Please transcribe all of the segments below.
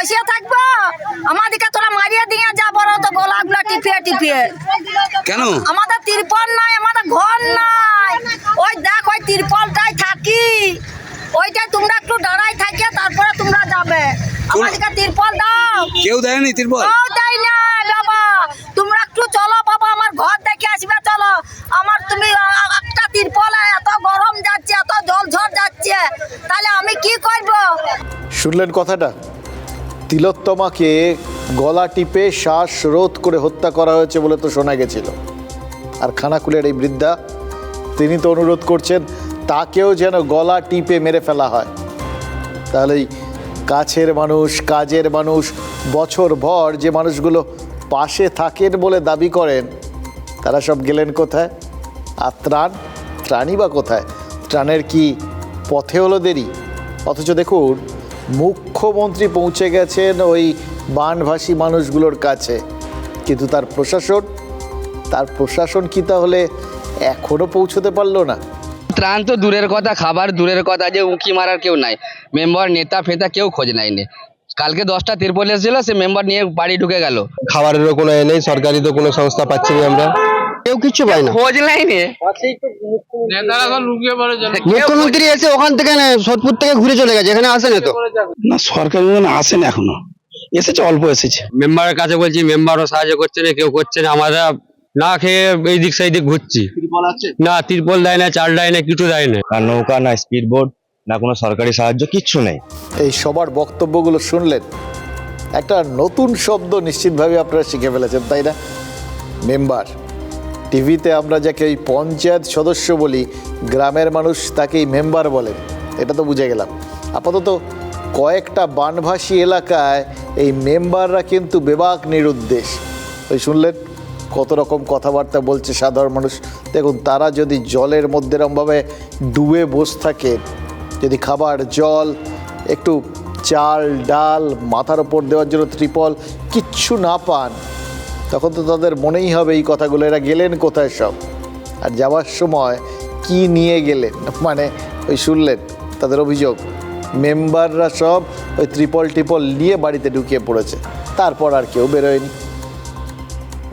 আমরা এই হইয়া বসে থাকব। আমাদেরকে তোরা মারিয়ে দিয়ে যা বড় তো গলাগুলা টিপিয়ে টিপিয়ে। কেন? আমাদের তিরপল নাই আমাদের ঘর নাই। ওই দেখ ওই তিরপলটাই থাকি। ওইটাই তোমরা একটু দাঁড়াই থাকে তারপরে তোমরা যাবে। আমাদেরকে তিরপল দাও। কেউ দেয়নি তিরপল? ও তাই না বাবা। তোমরা একটু চলো বাবা আমার ঘর দেখে আসবে চলো। আমার তুমি একটা তিরপলে এত গরম যাচ্ছে এত জল ঝড় যাচ্ছে। তাহলে আমি কি করব? শুনলেন কথাটা? তিলোত্তমাকে গলা টিপে শ্বাস রোধ করে হত্যা করা হয়েছে বলে তো শোনা গেছিল। আর খানাকুলের এই বৃদ্ধা, তিনি তো অনুরোধ করছেন, তাকেও যেন গলা টিপে মেরে ফেলা হয়। তাহলে কাছের মানুষ, কাজের মানুষ, বছর ভর যে মানুষগুলো পাশে থাকেন বলে দাবি করেন, তারা সব গেলেন কোথায়? আর ত্রাণ? ত্রাণই বা কোথায়? ত্রাণের কি পথে হলো দেরি? অথচ দেখুন মুখ্যমন্ত্রী পৌঁছে গেছেন ওই বানভাসী মানুষগুলোর কাছে। কিন্তু তার প্রশাসন তার প্রশাসন কি তাহলে এখনও পৌঁছতে পারল না? ত্রাণ তো দূরের কথা খাবার দূরের কথা যে উঁকি মারার কেউ নাই। মেম্বার নেতা ফেতা কেউ খোঁজ নেয়নি। কালকে দশটা তিরপল এসেছিল সে মেম্বার নিয়ে বাড়ি ঢুকে গেল। খাবারেরও কোনো এ নেই সরকারি তো কোনো সংস্থা পাচ্ছি না আমরা। কেউ কিচ্ছু পাই না। খোঁজ নেয়নি? মুখ্যমন্ত্রী এসে ওখান থেকে না সোদপুর থেকে ঘুরে চলে গেছে এখানে আসে না তো না সরকার আসেন এখনও। এসেছে অল্প এসেছে। মেম্বারের কাছে বলছি মেম্বারও সাহায্য করছে না কেউ করছে না আমরা না খেয়ে এই দিক সেই দিক ঘুরছি না তিরপল দেয় না চাল দেয় না কিছু দেয় না। না নৌকা না স্পিড বোট না কোনো সরকারি সাহায্য কিচ্ছু নেই। এই সবার বক্তব্যগুলো শুনলেন। একটা নতুন শব্দ নিশ্চিতভাবে আপনারা শিখে ফেলেছেন তাই না? মেম্বার। টিভিতে আমরা যাকে ওই পঞ্চায়েত সদস্য বলি, গ্রামের মানুষ তাকেই মেম্বার বলেন এটা তো বুঝে গেলাম। আপাতত কয়েকটা বানভাসী এলাকায় এই মেম্বাররা কিন্তু বেবাক নিরুদ্দেশ। ওই শুনলেন? কত রকম কথাবার্তা বলছে সাধারণ মানুষ। দেখুন, তারা যদি জলের মধ্যে এরমভাবে ডুবে বসে থাকে, যদি খাবার, জল, একটু চাল, ডাল মাথার ওপর দেওয়ার জন্য ত্রিপল কিচ্ছু না পান তখন তো তাদের মনেই হবে এই কথাগুলো, এরা গেলেন কোথায় সব? আর যাওয়ার সময় কি নিয়ে গেলেন? মানে ওই শুনলেন তাদের অভিযোগ। মেম্বাররা সব ওই ত্রিপল টিপল নিয়ে বাড়িতে ঢুকিয়ে পড়েছে। তারপর আর কেউ বেরোয়নি।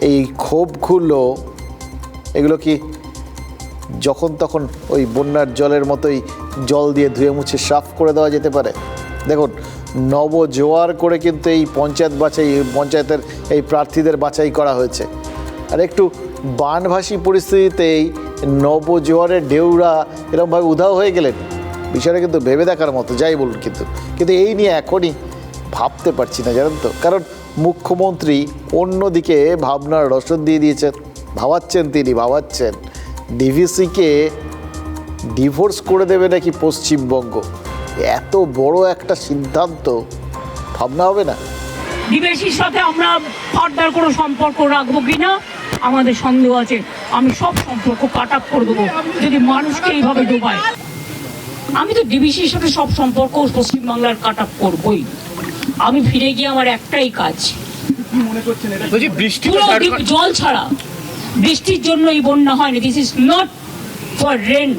এই ক্ষোভগুলো, এগুলো কি যখন তখন ওই বন্যার জলের মতোই জল দিয়ে ধুয়ে মুছে সাফ করে দেওয়া যেতে পারে? দেখুন নব জোয়ার করে কিন্তু এই পঞ্চায়েত বাছাই, পঞ্চায়েতের এই প্রার্থীদের বাছাই করা হয়েছে। আর একটু বানভাসী পরিস্থিতিতেই নব জোয়ারের ঢেউরা এরকমভাবে উধাও হয়ে গেলেন। বিষয়টা কিন্তু ভেবে দেখার মতো, যাই বলুন কিন্তু। কিন্তু এই নিয়ে এখনই ভাবতে পারছি না, জানেন তো? কারণ মুখ্যমন্ত্রী অন্যদিকে ভাবনার রসদ দিয়ে দিয়েছেন, ভাবাচ্ছেন তিনি, ভাবাচ্ছেন। ডিভিসিকে ডিভোর্স করে দেবে নাকি পশ্চিমবঙ্গ? এত বড় একটা সিদ্ধান্ত ভাবনা হবে না? বিদেশির সাথে আমরা ফার্দার কোনো সম্পর্ক রাখব কিনা? আমাদের সন্দেহ আছে আমি সব সম্পর্ক কাট আপ করে দেবো যদি মানুষকে এইভাবে ডোবায়। আমি তো ডিবিসির সাথে সব সম্পর্ক পশ্চিমবাংলার কাট আপ করবোই। আমি ফিরে গিয়ে আমার একটাই কাজ। জল ছাড়া। বৃষ্টির জন্য এই বন্যা হয়নি this is not for rain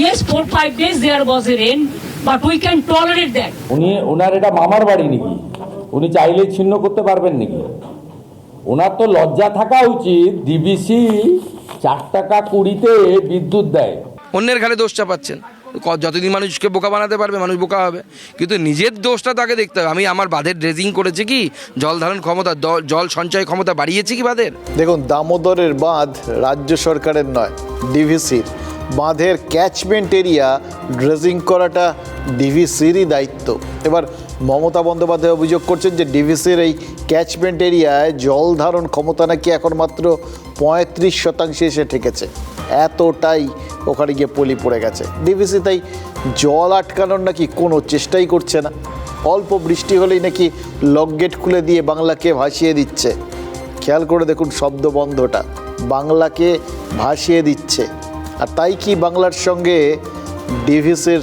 yes four five days there was a rain but we can tolerate that উনি ওনার এটা মামার বাড়ি নাকি? উনি চাইলে ছিন্ন করতে পারবেন নাকি? ওনার তো লজ্জা থাকা উচিত ডিবিসি চার টাকা কুড়িতে বিদ্যুৎ দেয়। অন্যের ঘাড়ে দোষ চাপাচ্ছেন। যতদিন মানুষকে বোকা বানাতে পারবে মানুষ বোকা হবে। কিন্তু নিজের দোষটা তাকে দেখতে হবে। আমি আমার বাঁধের ড্রেজিং করেছি কি? জল ধারণ ক্ষমতা জল সঞ্চয় ক্ষমতা বাড়িয়েছি কি বাঁধের? দেখুন দামোদরের বাঁধ রাজ্য সরকারের নয় ডিভিসির বাঁধের ক্যাচমেন্ট এরিয়া ড্রেজিং করাটা ডিভিসিরই দায়িত্ব। এবার মমতা বন্দ্যোপাধ্যায় অভিযোগ করছেন যে ডিভিসির এই ক্যাচমেন্ট এরিয়ায় জল ধারণ ক্ষমতা নাকি এখন মাত্র পঁয়ত্রিশ শতাংশে এসে ঠেকেছে। এতটাই ওখানে গিয়ে পলি পড়ে গেছে। ডিভিসি তাই জল আটকানোর নাকি কোনো চেষ্টাই করছে না। অল্প বৃষ্টি হলেই নাকি লকগেট খুলে দিয়ে বাংলাকে ভাসিয়ে দিচ্ছে। খেয়াল করে দেখুন শব্দ বন্ধটা। বাংলাকে ভাসিয়ে দিচ্ছে। আর তাই কি বাংলার সঙ্গে ডিভিসির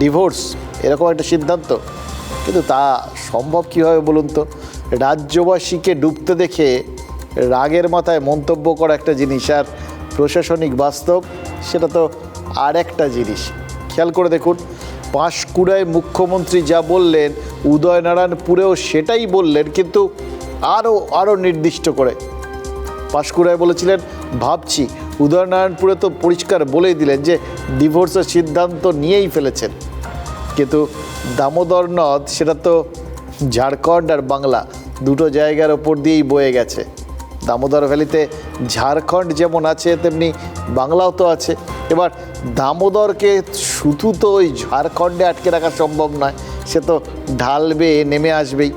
ডিভোর্স এরকম একটা সিদ্ধান্ত? কিন্তু তা সম্ভব কীভাবে বলুন তো? রাজ্যবাসীকে ডুবতে দেখে রাগের মাথায় মন্তব্য করা একটা জিনিস, আর প্রশাসনিক বাস্তব সেটা তো আর একটা জিনিস। খেয়াল করে দেখুন পাঁশকুড়ায় মুখ্যমন্ত্রী যা বললেন, উদয়নারায়ণপুরেও সেটাই বললেন, কিন্তু আরও আরও নির্দিষ্ট করে। পাঁশকুড়ায় বলেছিলেন, ভাবছি উদয়নারায়ণপুরে তো পরিষ্কার বলেই দিলেন যে ডিভোর্সের সিদ্ধান্ত নিয়েই ফেলেছেন। কিন্তু দামোদর নদ, সেটা তো ঝাড়খণ্ড আর বাংলা, দুটো জায়গার ওপর দিয়েই বয়ে গেছে। দামোদর ভ্যালিতে ঝাড়খণ্ড যেমন আছে, তেমনি বাংলাও তো আছে। এবার দামোদরকে শুধু তো ওই ঝাড়খণ্ডে আটকে রাখা সম্ভব নয়, সে তো ঢালবে, নেমে আসবেই।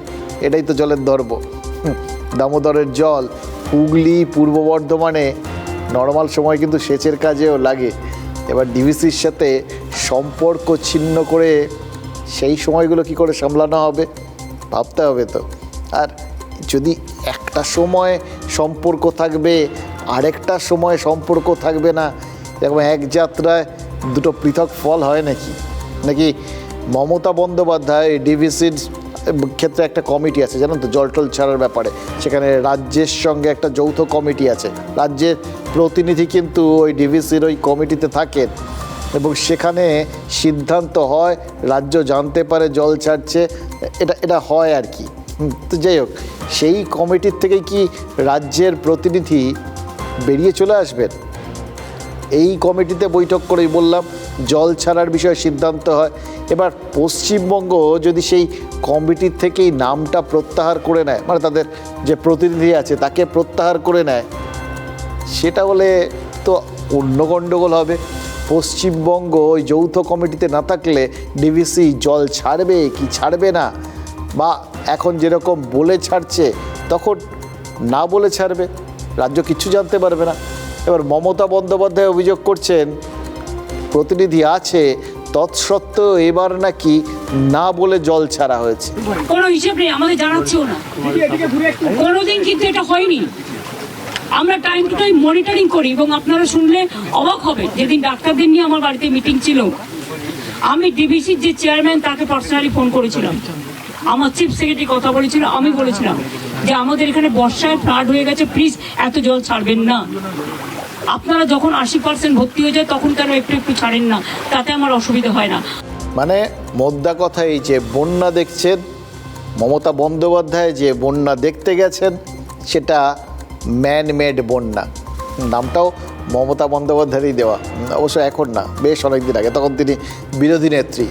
এটাই তো জলের ধর্ম। দামোদরের জল হুগলি, পূর্ব বর্ধমানে নর্মাল সময় কিন্তু সেচের কাজেও লাগে। এবার ডিভিসির সাথে সম্পর্ক ছিন্ন করে সেই সময়গুলো কি করে সামলানো হবে, ভাবতে হবে তো। আর যদি একটা সময় সম্পর্ক থাকবে, আরেকটা সময় সম্পর্ক থাকবে না, এরকম এক যাত্রায় দুটো পৃথক ফল হয় নাকি? নাকি মমতা বন্দ্যোপাধ্যায় ডিভিসির ক্ষেত্রে একটা কমিটি আছে, জানেন তো? জল টল ছাড়ার ব্যাপারে। সেখানে রাজ্যের সঙ্গে একটা যৌথ কমিটি আছে। রাজ্যের প্রতিনিধি কিন্তু ওই ডিভিসির ওই কমিটিতে থাকেন এবং সেখানে সিদ্ধান্ত হয়, রাজ্য জানতে পারে জল ছাড়ছে, এটা এটা হয় আর কি। তো যাই হোক, সেই কমিটির থেকে কি রাজ্যের প্রতিনিধি বেরিয়ে চলে আসবেন? এই কমিটিতে বৈঠক করেই বললাম জল ছাড়ার বিষয়ে সিদ্ধান্ত হয়। এবার পশ্চিমবঙ্গ যদি সেই কমিটির থেকেই নামটা প্রত্যাহার করে নেয় মানে তাদের যে প্রতিনিধি আছে তাকে প্রত্যাহার করে নেয়, সেটা হলে তো অন্য গণ্ডগোল হবে। পশ্চিমবঙ্গ ওই যৌথ কমিটিতে না থাকলে ডিভিসি জল ছাড়বে কি ছাড়বে না, বা এখন যেরকম বলে ছাড়ছে তখন না বলে ছাড়বে, রাজ্য কিচ্ছু জানতে পারবে না। এবার মমতা বন্দ্যোপাধ্যায় অভিযোগ করছেন প্রতিনিধি আছে, তৎসত্ত্বেও এবার নাকি না বলে জল ছাড়া হয়েছে। কোনো হিসেব নেই, আমাদের জানাচ্ছেও না। কোনোদিন কিন্তু এটা হয়নি। আমরা টাইম টু টাইম মনিটরিং করি এবং আপনারা শুনলে অবাক হবে যেদিন ডাক্তারদের নিয়ে আমার বাড়িতে মিটিং ছিল। আমি ডিবিসির যে চেয়ারম্যান তাকে পার্সোনালি ফোন করেছিলাম। আমার চিফ সেক্রেটারি কথা বলেছিল, আমি বলেছিলাম যে আমাদের এখানে বর্ষায় ফ্লাড হয়ে গেছে প্লিজ এত জল ছাড়বেন না। আপনারা যখন আশি পার্সেন্ট ভর্তি হয়ে যায়, তখন কেন একটু একটু ছাড়েন না? তাতে আমার অসুবিধা হয় না। মানে মোদ্দা কথা এই যে বন্যা দেখছেন, মমতা বন্দ্যোপাধ্যায় যে বন্যা দেখতে গেছেন, সেটা ম্যান মেড বন্যা। নামটাও মমতা বন্দ্যোপাধ্যায়েরই দেওয়া। অবশ্য এখন না, বেশ অনেক দিন আগে। তখন তিনি বিরোধী নেত্রী।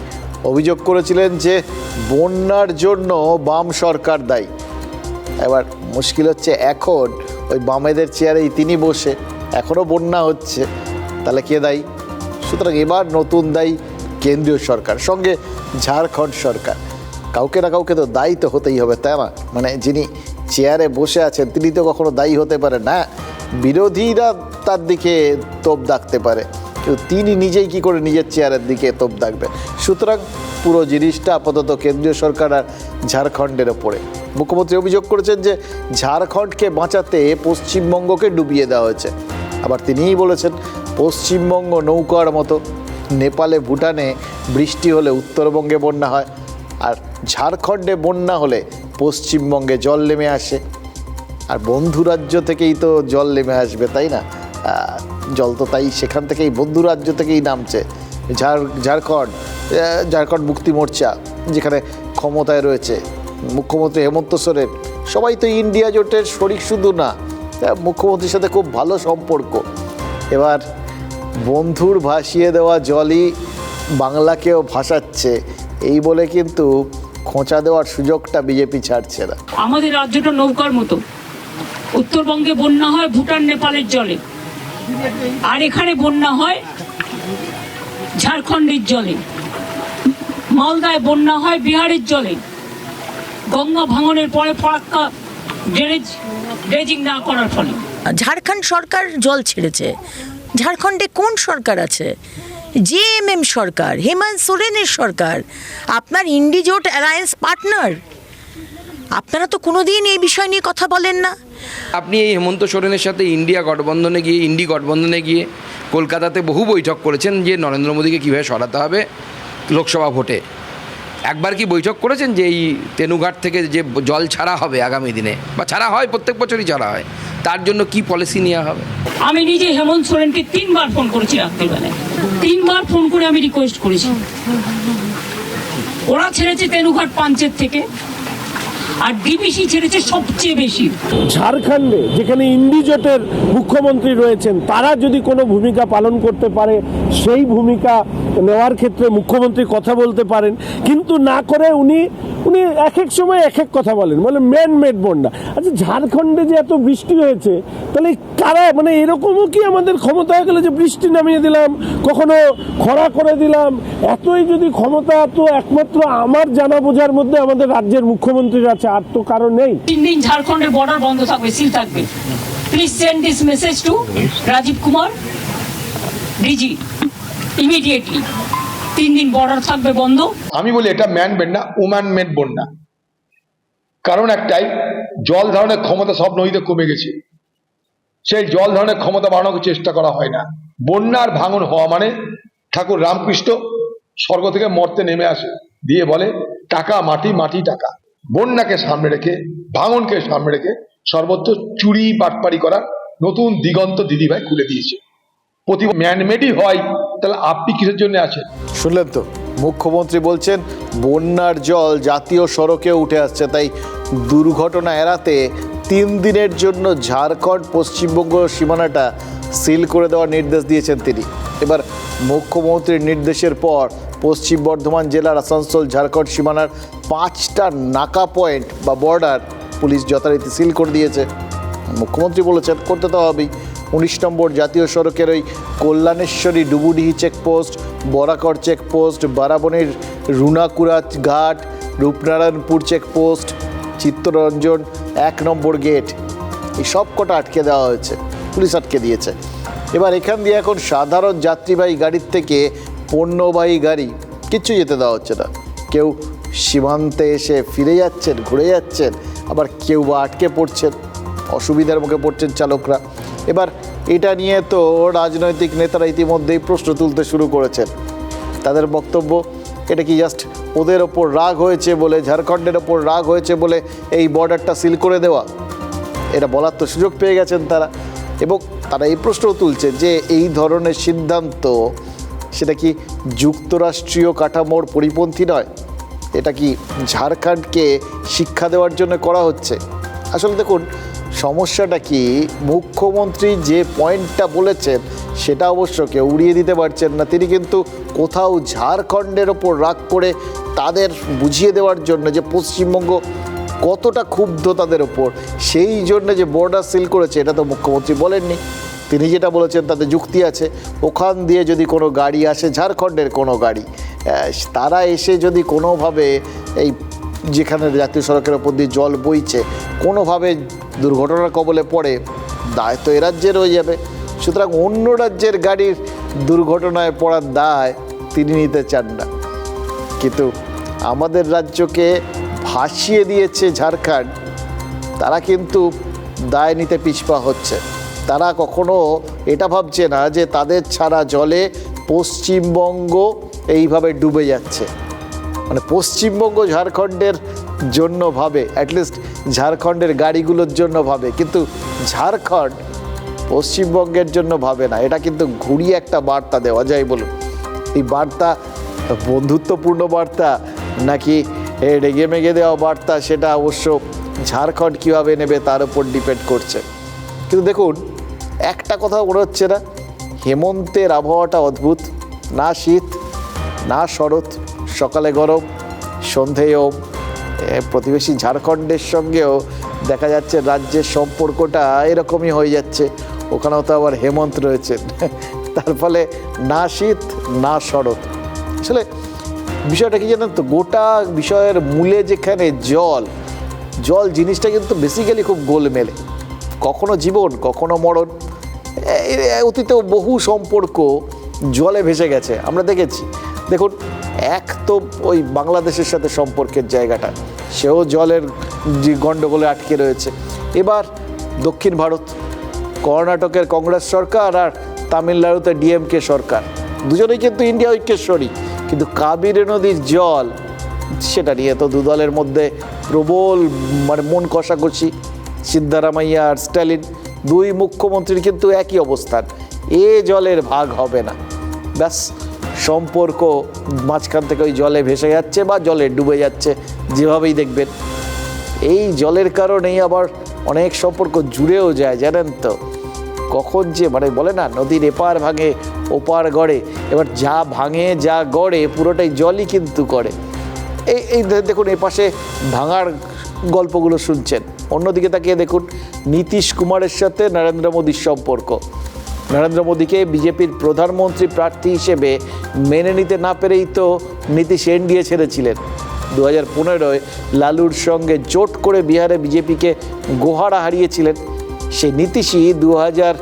অভিযোগ করেছিলেন যে বন্যার জন্য বাম সরকার দায়ী। এবার মুশকিল হচ্ছে, এখন ওই বামেদের চেয়ারেই তিনি বসে। এখনও বন্যা হচ্ছে। তাহলে কে দায়ী? সুতরাং এবার নতুন দায়ী কেন্দ্রীয় সরকার, সঙ্গে ঝাড়খণ্ড সরকার। কাউকে না কাউকে তো দায়ী তো হতেই হবে, তাই না? মানে যিনি চেয়ারে বসে আছেন, তিনি তো কখনো দায়ী হতে পারে না। বিরোধীরা তার দিকে তোপ দাগতে পারে। কিন্তু তিনি নিজেই কি করে নিজের চেয়ারের দিকে তোপ দাগবেন সুতরাং পুরো জিনিসটা আপাতত কেন্দ্রীয় সরকার আর ঝাড়খণ্ডের ওপরে। মুখ্যমন্ত্রী অভিযোগ করেছেন যে ঝাড়খণ্ডকে বাঁচাতে পশ্চিমবঙ্গকে ডুবিয়ে দেওয়া হয়েছে। আবার তিনিই বলেছেন, পশ্চিমবঙ্গ নৌকার মতো। নেপালে, ভুটানে বৃষ্টি হলে উত্তরবঙ্গে বন্যা হয়, আর ঝাড়খণ্ডে বন্যা হলে পশ্চিমবঙ্গে জল নেমে আসে। আর বন্ধু রাজ্য থেকেই তো জল নেমে আসবে, তাই না? জল তো তাই, সেখান থেকেই বন্ধু রাজ্য থেকেই নামছে। ঝাড়, ঝাড়খণ্ড ঝাড়খণ্ড মুক্তি মোর্চা, যেখানে ক্ষমতায় রয়েছে। মুখ্যমন্ত্রী হেমন্ত সোরেন, সবাই তো ইন্ডিয়া জোটের শরিক শুধু না মুখ্যমন্ত্রীর সাথে খুব ভালো সম্পর্ক। এবার বন্ধুর ভাসিয়ে দেওয়া জলই বাংলাকেও ভাসাচ্ছে। এই বলে কিন্তু খোঁচা দেওয়ার সুযোগটা বিজেপি ছাড়ছে না। আমাদের রাজ্যটা নৌকার মতো। উত্তরবঙ্গে বন্যা হয় ভুটান, নেপালের জলে। আর এখানে বন্যা হয় ঝাড়খণ্ডের জলে। মালদায় বন্যা হয় বিহারের জলে। গঙ্গা ভাঙনের পরে ফরাক্কা ড্রেনেজ ড্রেজিং না করার ফলে। ঝাড়খণ্ড সরকার জল ছেড়েছে। ঝাড়খণ্ডে কোন সরকার আছে? জে এম এম সরকার হেমন্ত সোরেনের সরকার আপনার ইন্ডিজোট অ্যালায়েন্স পার্টনার। আপনারা তো কোনো দিন এই বিষয় নিয়ে কথা বলেন না। আপনি এই হেমন্ত সোরেনের সাথে ইন্ডিয়া গঠবন্ধনে গিয়ে ইন্ডি গঠবন্ধনে গিয়ে কলকাতাতে বহু বৈঠক করেছেন যে নরেন্দ্র মোদীকে কীভাবে সরাতে হবে লোকসভা ভোটে। একবার কি বৈঠক করেছেন যে এই তেনুঘাট থেকে যে জল ছাড়া হবে আগামী দিনে? বা ছাড়া হয়, প্রত্যেক বছরই ছাড়া হয়। তার জন্য কি পলিসি নেওয়া হবে? আমি নিজে হেমন্ত সোরেনকে তিনবার ফোন করেছি রাত্রিবেলায়। তিনবার ফোন করে আমি রিকোয়েস্ট করেছি। ওরা ছেড়েছে তেনুঘাট পাঞ্চের থেকে। আর ডিবিসি ছেড়েছে সবচেয়ে বেশি। ঝাড়খণ্ডে যেখানে ইন্ডিজোটের মুখ্যমন্ত্রী রয়েছেন, তারা যদি কোনো ভূমিকা পালন করতে পারে, সেই ভূমিকা নেওয়ার ক্ষেত্রে মুখ্যমন্ত্রী কথা বলতে পারেন। কিন্তু না করে উনি উনি এক এক সময় এক এক কথা বলেন বলে ম্যান মেড বন্যা। আচ্ছা ঝাড়খণ্ডে যে এত বৃষ্টি হয়েছে, তাহলে কারা মানে এরকমও কি আমাদের ক্ষমতা হয়ে গেল যে বৃষ্টি নামিয়ে দিলাম, কখনো খরা করে দিলাম? এতই যদি ক্ষমতা, তো একমাত্র আমার জানা বোঝার মধ্যে আমাদের রাজ্যের মুখ্যমন্ত্রীর আছে, আর তো কারণ নেই। তিন দিন ঝাড়খণ্ডের বর্ডার বন্ধ থাকবে সিল থাকবে। Please send this message to Rajiv Kumar DG immediately তিন দিন বর্ডার থাকবে বন্ধ। আমি বলি এটা ম্যান মেড না উম্যান মেড বন্যা কারণ একটাই, জল ধারণের ক্ষমতা সব নদীতে কমে গেছে। সেই জল ধারণের ক্ষমতা বাড়ানোর চেষ্টা করা হয় না। বন্যার ভাঙন হওয়া মানে ঠাকুর রামকৃষ্ণ স্বর্গ থেকে মর্তে নেমে আসে, দিয়ে বলে, টাকা, মাটি মাটি, টাকা। বন্যাকে সামনে রেখে, ভাঙনকে সামনে রেখে সর্বত্র চুরি, বাটপারি করার নতুন দিগন্ত দিদিভাই খুলে দিয়েছে। প্রতি ম্যানমেডই হয় তাহলে আপনি কিসের জন্য আছেন? শুনলেন তো, মুখ্যমন্ত্রী বলছেন, বন্যার জল জাতীয় সড়কে উঠে আসছে, তাই দুর্ঘটনা এড়াতে তিন দিনের জন্য ঝাড়খণ্ড পশ্চিমবঙ্গ সীমানাটা সিল করে দেওয়ার নির্দেশ দিয়েছেন তিনি। এবার মুখ্যমন্ত্রীর নির্দেশের পর পশ্চিম বর্ধমান জেলার আসানসোল, ঝাড়খণ্ড সীমানার পাঁচটা নাকা পয়েন্ট বা বর্ডার পুলিশ যথারীতি সিল করে দিয়েছে। মুখ্যমন্ত্রী বলেছেন, করতে তো হবেই। উনিশ নম্বর জাতীয় সড়কের ওই কল্যাণেশ্বরী ডুবুডিহি চেকপোস্ট বরাকর চেকপোস্ট বারাবণীর রুনাকুড়া ঘাট, রূপনারায়ণপুর চেকপোস্ট চিত্তরঞ্জন এক নম্বর গেট এই সব কটা আটকে দেওয়া হয়েছে, পুলিশ আটকে দিয়েছে। এবার এখান দিয়ে এখন সাধারণ যাত্রীবাহী গাড়ির থেকে পণ্যবাহী গাড়ি কিচ্ছু যেতে দেওয়া হচ্ছে না। কেউ সীমান্তে এসে ফিরে যাচ্ছেন, ঘুরে যাচ্ছেন, আবার কেউ বা আটকে পড়ছেন, অসুবিধার মুখে পড়ছেন চালকরা। এবার এটা নিয়ে তো রাজনৈতিক নেতারা ইতিমধ্যেই প্রশ্ন তুলতে শুরু করেছেন। তাদের বক্তব্য, এটা কি জাস্ট ওদের ওপর রাগ হয়েছে বলে, ঝাড়খণ্ডের ওপর রাগ হয়েছে বলে এই বর্ডারটা সিল করে দেওয়া? এটা বলার তো সুযোগ পেয়ে গেছেন তারা। এবং তারা এই প্রশ্নও তুলছে যে এই ধরনের সিদ্ধান্ত, সেটা কি যুক্তরাষ্ট্রীয় কাঠামোর পরিপন্থী নয়? এটা কি ঝাড়খণ্ডকে শিক্ষা দেওয়ার জন্য করা হচ্ছে? আসলে দেখুন সমস্যাটা কি? মুখ্যমন্ত্রী যে পয়েন্টটা বলেছেন, সেটা অবশ্য কেউ উড়িয়ে দিতে পারছেন না। তিনি কিন্তু কোথাও ঝাড়খণ্ডের ওপর রাগ করে তাদের বুঝিয়ে দেওয়ার জন্য যে পশ্চিমবঙ্গ কতটা ক্ষুব্ধ তাদের ওপর, সেই জন্য যে বর্ডার সিল করেছে, এটা তো মুখ্যমন্ত্রী বলেননি। তিনি যেটা বলেছেন, তাতে যুক্তি আছে। ওখান দিয়ে যদি কোনো গাড়ি আসে, ঝাড়খণ্ডের কোনো গাড়ি তারা এসে যদি কোনোভাবে এই যেখানে জাতীয় সড়কের ওপর দিয়ে জল বইছে, কোনোভাবে দুর্ঘটনার কবলে পড়ে, দায় তো এ রাজ্যের হয়ে যাবে। সুতরাং অন্য রাজ্যের গাড়ির দুর্ঘটনায় পড়ার দায় তিনি নিতে চান না। কিন্তু আমাদের রাজ্যকে ভাসিয়ে দিয়েছে ঝাড়খণ্ড, তারা কিন্তু দায় নিতে পিছপা হচ্ছে। তারা কখনো এটা ভাবছে না যে তাদের ছাড়া জলে পশ্চিমবঙ্গ এইভাবে ডুবে যাচ্ছে। মানে পশ্চিমবঙ্গ ঝাড়খণ্ডের জন্য ভাবে অ্যাটলিস্ট ঝাড়খণ্ডের গাড়িগুলোর জন্য ভাবে। কিন্তু ঝাড়খণ্ড পশ্চিমবঙ্গের জন্য ভাবে না। এটা কিন্তু ঘুরিয়ে একটা বার্তা দেওয়া যায় বলুন। এই বার্তা, বন্ধুত্বপূর্ণ বার্তা নাকি রেগে মেগে দেওয়া বার্তা, সেটা অবশ্য ঝাড়খণ্ড কীভাবে নেবে তার উপর ডিপেন্ড করছে। কিন্তু দেখুন, একটা কথা মনে হচ্ছে না। হেমন্তের আবহাওয়াটা অদ্ভুত। না শীত, না শরৎ সকালে গরম, সন্ধেও প্রতিবেশী ঝাড়খণ্ডের সঙ্গেও দেখা যাচ্ছে রাজ্যের সম্পর্কটা এরকমই হয়ে যাচ্ছে। ওখানেও তো আবার হেমন্ত রয়েছে। তার ফলে না শীত, না শরৎ। আসলে বিষয়টা কি জানেন তো, গোটা বিষয়ের মূলে যেখানে জল জল জিনিসটা কিন্তু বেসিক্যালি খুব গোলমেলে। কখনো জীবন, কখনো মরণ। অতীতেও বহু সম্পর্ক জলে ভেসে গেছে। আমরা দেখেছি। দেখুন এক তো ওই বাংলাদেশের সাথে সম্পর্কের জায়গাটা, সেও জলের যে গণ্ডগোলে আটকে রয়েছে। এবার দক্ষিণ ভারত, কর্ণাটকের কংগ্রেস সরকার আর তামিলনাড়ুতে ডিএমকে সরকার। দুজনেই কিন্তু ইন্ডিয়া ঐক্যেশ্বরী, কিন্তু কাবেরী নদীর জল, সেটা নিয়ে তো দু দলের মধ্যে প্রবল মানে মন কষাকষি। সিদ্ধারামাইয়া আর স্ট্যালিন, দুই মুখ্যমন্ত্রীর কিন্তু একই অবস্থান। এ জলের ভাগ হবে না। ব্যাস সম্পর্ক মাঝখান থেকে ওই জলে ভেসে যাচ্ছে বা জলে ডুবে যাচ্ছে, যেভাবেই দেখবেন। এই জলের কারণেই আবার অনেক সম্পর্ক জুড়েও যায়, জানেন তো? কখন যে মানে বলে না, নদীর এপার ভাঙে, ওপার গড়ে, এবার যা ভাঙে, যা গড়ে, পুরোটাই জলই কিন্তু করে এই এই দেখুন, এ পাশে ভাঙার গল্পগুলো শুনছেন। অন্যদিকে তাকিয়ে দেখুন, নীতিশ কুমারের সাথে নরেন্দ্র মোদীর সম্পর্ক। নরেন্দ্র মোদীকে বিজেপির প্রধানমন্ত্রী প্রার্থী হিসেবে মেনে নিতে না পেরেই তো নীতিশ এনডিএ ছেড়েছিলেন। দু হাজার পনেরোয় লালুর সঙ্গে জোট করে বিহারে বিজেপিকে গোহারা হারিয়েছিলেন। সেই নীতিশই দু হাজার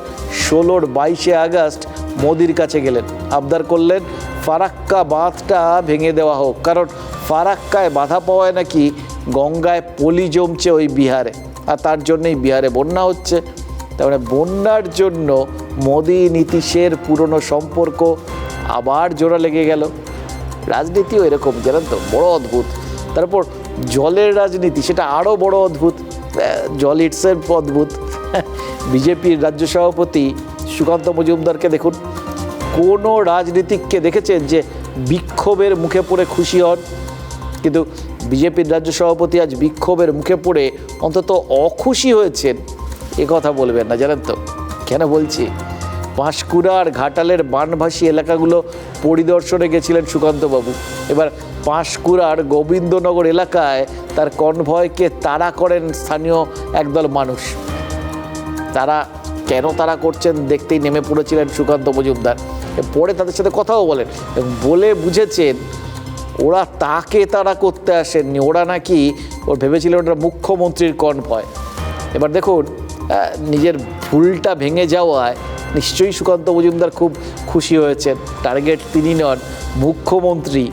ষোলোর বাইশে আগস্ট মোদির কাছে গেলেন। আবদার করলেন, ফারাক্কা বাঁধটা ভেঙে দেওয়া হোক। কারণ ফারাক্কায় বাধা পাওয়ায় নাকি গঙ্গায় পলি জমছে ওই বিহারে। আর তার জন্যই বিহারে বন্যা হচ্ছে। তার মানে বন্যার জন্য মোদি নীতিশের পুরনো সম্পর্ক আবার জোড়া লেগে গেল। রাজনীতিও এরকম, জানেন তো? বড় অদ্ভুত। তারপর জলের রাজনীতি, সেটা আরও বড় অদ্ভুত। জল ইটসেলফ অদ্ভুত। বিজেপির রাজ্য সভাপতি সুকান্ত মজুমদারকে দেখুন। কোনো রাজনীতিককে দেখেছেন যে বিক্ষোভের মুখে পড়ে খুশি হন? কিন্তু বিজেপির রাজ্য সভাপতি আজ বিক্ষোভের মুখে পড়ে অন্তত অখুশি হয়েছেন। এ কথা বলবেন না, জানেন তো? কেন বলছি? পাঁশকুড়ার ঘাটালের বানভাসী এলাকাগুলো পরিদর্শনে গেছিলেন সুকান্তবাবু। এবার পাঁশকুড়ার গোবিন্দনগর এলাকায় তার কনভয়কে তাড়া করেন স্থানীয় একদল মানুষ। তারা কেন তারা করছেন দেখতেই নেমে পড়েছিলেন সুকান্ত মজুমদার। পরে তাদের সাথে কথাও বলেন বলে বুঝেছেন, ওরা তাকে তারা করতে আসেননি, ওরা নাকি, ওর ভেবেছিলেন ওটা মুখ্যমন্ত্রীর কনভয়। এবার দেখুন নিজের ভুলটা ভেঙে যাওয়ায় নিশ্চয়ই সুকান্ত মজুমদার খুব খুশি হয়েছেন। টার্গেট তিনি নন মুখ্যমন্ত্রী।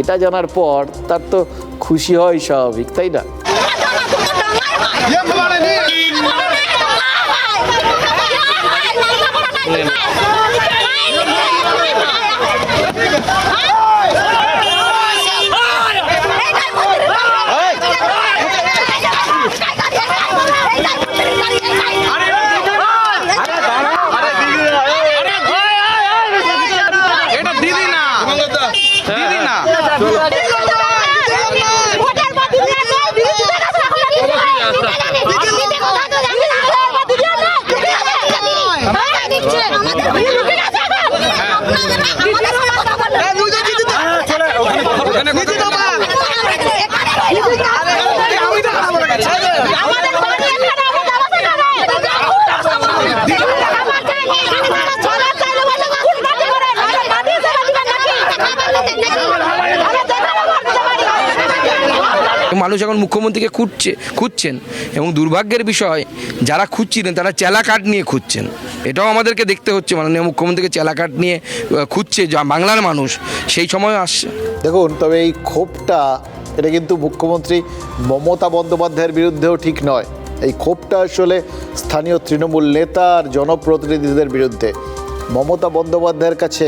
এটা জানার পর তার তো খুশি হয় স্বাভাবিক, তাই না? 别走 মানুষ এখন মুখ্যমন্ত্রীকে খুঁজছে, খুঁজছেন। এবং দুর্ভাগ্যের বিষয়, যারা খুঁজছিলেন তারা চেলা কাঠ নিয়ে খুঁজছেন। এটাও আমাদেরকে দেখতে হচ্ছে, মাননীয় মুখ্যমন্ত্রীকে চেলা কাঠ নিয়ে খুঁজছে যা বাংলার মানুষ, সেই সময় আসছে। দেখুন, তবে এই ক্ষোভটা, এটা কিন্তু মুখ্যমন্ত্রী মমতা বন্দ্যোপাধ্যায়ের বিরুদ্ধেও ঠিক নয়। এই ক্ষোভটা আসলে স্থানীয় তৃণমূল নেতা আর জনপ্রতিনিধিদের বিরুদ্ধে। মমতা বন্দ্যোপাধ্যায়ের কাছে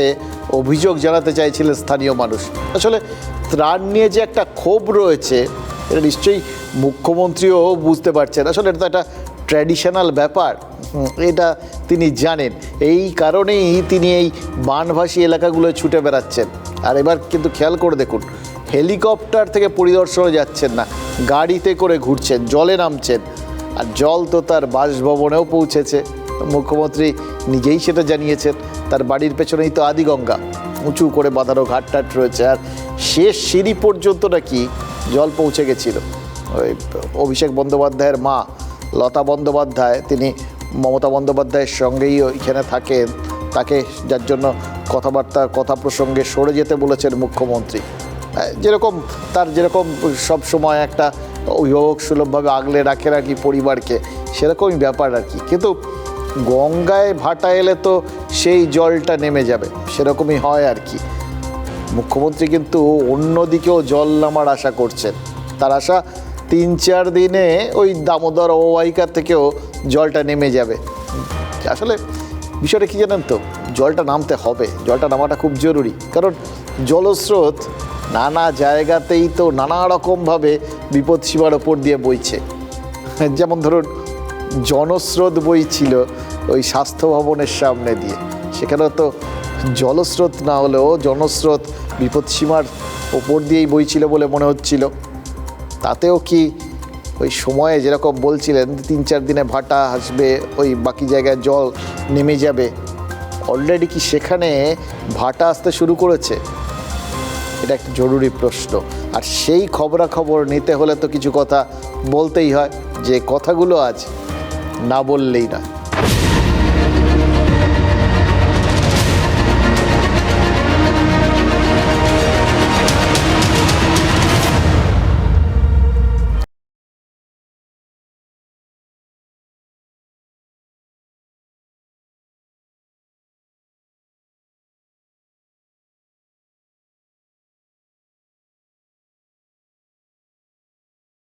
অভিযোগ জানাতে চাইছিলেন স্থানীয় মানুষ। আসলে ত্রাণ নিয়ে যে একটা ক্ষোভ রয়েছে এটা নিশ্চয়ই মুখ্যমন্ত্রীও বুঝতে পারছেন। আসলে এটা তো একটা ট্র্যাডিশনাল ব্যাপার। এটা তিনি জানেন। এই কারণেই তিনি এই বানভাসী এলাকাগুলোয় ছুটে বেড়াচ্ছেন। আর এবার কিন্তু খেয়াল করে দেখুন, হেলিকপ্টার থেকে পরিদর্শনে যাচ্ছেন না। গাড়িতে করে ঘুরছেন, জলে নামছেন। আর জল তো তার বাসভবনেও পৌঁছেছে। মুখ্যমন্ত্রী নিজেই সেটা জানিয়েছেন। তার বাড়ির পেছনেই তো আদিগঙ্গা। উঁচু করে বাঁধানো ঘাটটাট রয়েছে। আর শেষ সিঁড়ি পর্যন্ত নাকি জল পৌঁছে গেছিল। ওই অভিষেক বন্দ্যোপাধ্যায়ের মা লতা বন্দ্যোপাধ্যায়, তিনি মমতা বন্দ্যোপাধ্যায়ের সঙ্গেই ওইখানে থাকেন। তাকে যার জন্য কথাবার্তা, কথা প্রসঙ্গে সরে যেতে বলেছেন মুখ্যমন্ত্রী। যেরকম তার যেরকম সব সময় একটা অভিভাবক সুলভভাবে আগলে রাখে আর কি পরিবারকে, সেরকমই ব্যাপার আর কি। কিন্তু গঙ্গায় ভাটা এলে তো সেই জলটা নেমে যাবে। সেরকমই হয় আর কি। মুখ্যমন্ত্রী কিন্তু অন্যদিকেও জল নামার আশা করছেন। তার আশা তিন চার দিনে ওই দামোদর অববাহিকা থেকেও জলটা নেমে যাবে। আসলে বিষয়টা কী জানেন তো? জলটা নামতে হবে। জলটা নামাটা খুব জরুরি। কারণ জলস্রোত নানা জায়গাতেই তো নানা রকমভাবে বিপদ সীমার ওপর দিয়ে বইছে। যেমন ধরুন জনস্রোত বইছিল ওই স্বাস্থ্য ভবনের সামনে দিয়ে। সেখানেও তো জলস্রোত না হলেও জনস্রোত বিপদসীমার ওপর দিয়েই বইছিল বলে মনে হচ্ছিল। তাতেও কি ওই সময়ে যেরকম বলছিলেন, তিন চার দিনে ভাটা আসবে, ওই বাকি জায়গায় জল নেমে যাবে। অলরেডি কি সেখানে ভাটা আসতে শুরু করেছে? এটা একটা জরুরি প্রশ্ন। আর সেই খবরাখবর নিতে হলে তো কিছু কথা বলতেই হয়। যে কথাগুলো আজ না বললেই না।